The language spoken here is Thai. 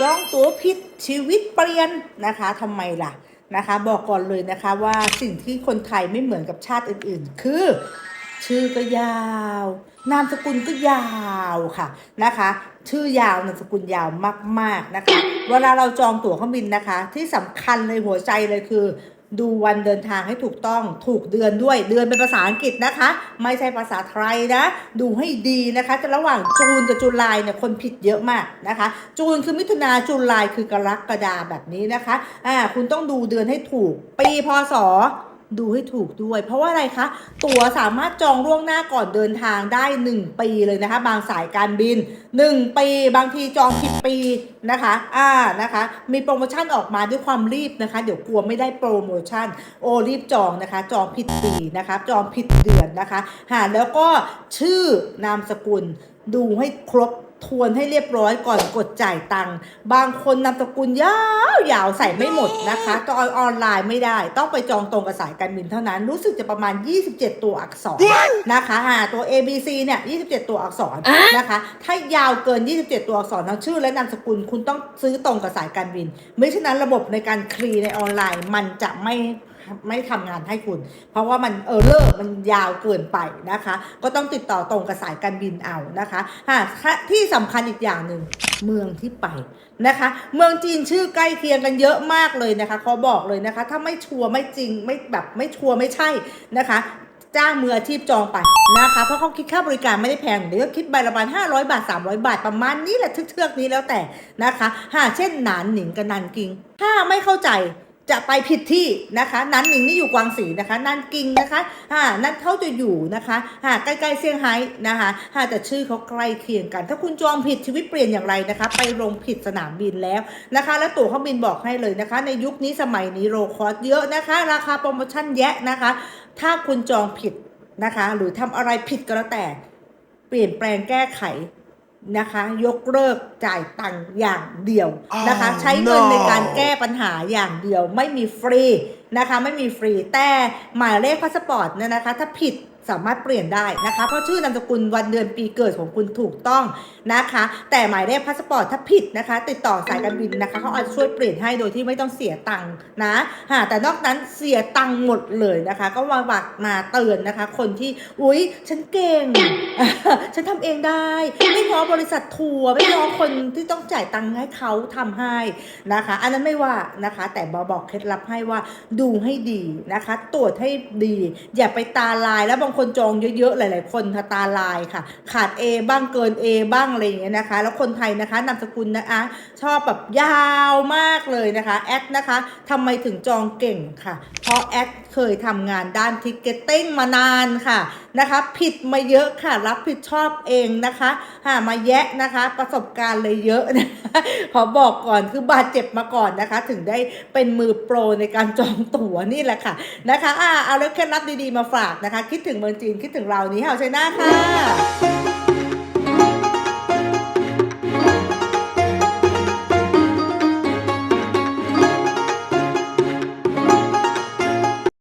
จองตั๋วผิดชีวิตเปลี่ยนนะคะทำไมล่ะนะคะ บอกก่อนเลยนะคะว่าสิ่งที่คนไทยไม่เหมือนกับชาติอื่นๆ คือ ชื่อก็ยาว นามสกุลก็ยาวค่ะนะคะ ชื่อยาวนามสกุลยาวมากๆนะคะ เวลาเราจองตั๋วเครื่องบินนะคะ ที่สำคัญเลยหัวใจเลยคือ ดูวันเดินทางให้ถูกต้องถูกเดือนด้วย เดือนเป็นภาษาอังกฤษนะคะ ไม่ใช่ภาษาไทยนะ ดูให้ดีนะคะ จะระหว่างจูนกับจุลายเนี่ยคนผิดเยอะมากนะคะ จูนคือมิถุนาจุลายคือกรกฎาแบบนี้นะคะอ่าคุณต้องดูเดือนให้ถูก ปีพศ ดูให้ถูกด้วย เพราะว่าอะไรคะ ตั๋วสามารถจองล่วงหน้าก่อนเดินทางได้ 1 ปีเลยนะคะ บางสายการบิน 1 ปีบางทีจองผิดปีนะคะ อ่านะคะ มีโปรโมชั่นออกมาด้วยความรีบนะคะ เดี๋ยวกลัวไม่ได้โปรโมชั่น โอรีบจองนะคะ จองผิดปีนะคะ จองผิดเดือนนะคะหาแล้วก็ชื่อนามสกุลดูให้ครบ ทวนให้เรียบร้อยก่อนกดจ่ายตังค์บางคนนามสกุลยาวยาวๆใส่ไม่หมดนะคะจองออนไลน์ไม่ได้ ต้องไปจองตรงกับสายการบินเท่านั้น รู้สึกจะประมาณ 27 ตัวอักษรนะคะอ่าตัว A B C เนี่ย 27 ตัวอักษรนะคะ ถ้ายาวเกิน 27 ตัวอักษรทั้งชื่อและนามสกุลคุณต้องซื้อตรงกับสายการบินไม่เช่นนั้นระบบในการคลีในออนไลน์มันจะไม่ ไม่ทำงานให้คุณ เพราะว่ามันเออเลอร์มันยาวเกินไปนะคะ ก็ต้องติดต่อตรงกับสายการบินเอานะคะหากที่สำคัญอีกอย่างหนึ่งเมืองที่ไปนะคะ เมืองจีนชื่อใกล้เคียงกันเยอะมากเลยนะคะขอบอกเลยนะคะ ถ้าไม่ชัวร์ไม่จริงไม่แบบไม่ชัวร์ไม่ใช่นะคะจ้างมืออาชีพจองไปนะคะ เพราะเขาคิดค่าบริการไม่ได้แพงเดี๋ยวคิดใบละประมาณ500 บาท 300 บาทประมาณนี้แหละเทือกๆนี้แล้วแต่นะคะหาเช่นหนานหนิงกับนันกิง ถ้าไม่เข้าใจ จะไปผิดที่นะคะนันหนิงนี่อยู่กวางสีนะคะนันกิงนะคะอ่านั่นเขาจะอยู่นะคะอ่าใกล้ๆเซี่ยงไฮ้นะคะอ่าแต่ชื่อเขาใกล้เคียงกัน ถ้าคุณจองผิดชีวิตเปลี่ยนอย่างไรนะคะ ไปลงผิดสนามบินแล้วนะคะ แล้วตั๋วเครื่องบินบอกให้เลยนะคะ ในยุคนี้สมัยนี้โลคอสเยอะนะคะ ราคาโปรโมชั่นแยะนะคะ ถ้าคุณจองผิดนะคะ หรือทำอะไรผิดก็แล้วแต่ เปลี่ยนแปลงแก้ไข นะคะ ยกเลิกจ่ายตังค์อย่างเดียวนะคะ Oh, ใช้เงินในการ no แก้ปัญหาอย่างเดียว ไม่มีฟรีนะคะ ไม่มีฟรีแต่หมายเลขพาสปอร์ตเนี่ยนะคะ ถ้าผิด สามารถเปลี่ยนได้นะคะ เพราะชื่อนามสกุลวันเดือนปีเกิดของคุณถูกต้องนะคะ แต่หมายเลขพาสปอร์ตถ้าผิดนะคะ ติดต่อสายการบินนะคะเขาอาจจะช่วยเปลี่ยนให้โดยที่ไม่ต้องเสียตังค์นะฮะแต่นอกนั้นเสียตังค์หมดเลยนะคะ ก็มาบักมาเตือนนะคะ คนที่อุ๊ยฉันเก่ง ฉันทำเองได้ ไม่ง้อบริษัททัวร์ไม่ง้อคนที่ต้องจ่ายตังค์ให้เขาทำให้นะคะ อันนั้นไม่ว่านะคะ แต่บอบอกเคล็ดลับให้ว่าดูให้ดีนะคะ ตรวจให้ดี อย่าไปตาลายแล้วบางคนจองเยอะๆ หลาย ๆ คนค่ะตาลายค่ะ ขาด A บ้างเกิน A บ้างอะไรอย่างเงี้ยนะคะ แล้วคนไทยนะคะนามสกุลนะคะ ชอบแบบยาวมากเลยนะคะแอดนะคะทำไมถึงจองเก่งค่ะ เพราะแอดเคยทำงานด้านทิกเก็ตติ้งมานานค่ะนะคะผิดมาเยอะค่ะ รับผิดชอบเองนะคะหามาแยะนะคะ ประสบการณ์เลยเยอะนะคะขอบอกก่อนคือบาดเจ็บมาก่อนนะคะ ถึงได้เป็นมือโปรในการจองตั๋วนี่แหละค่ะนะคะอ่าเอาแล้วเคล็ดลับดีๆมาฝากนะคะ คิดถึงมืองจีนคิดถึงเรานี้เฮาใช่หน้าค่ะ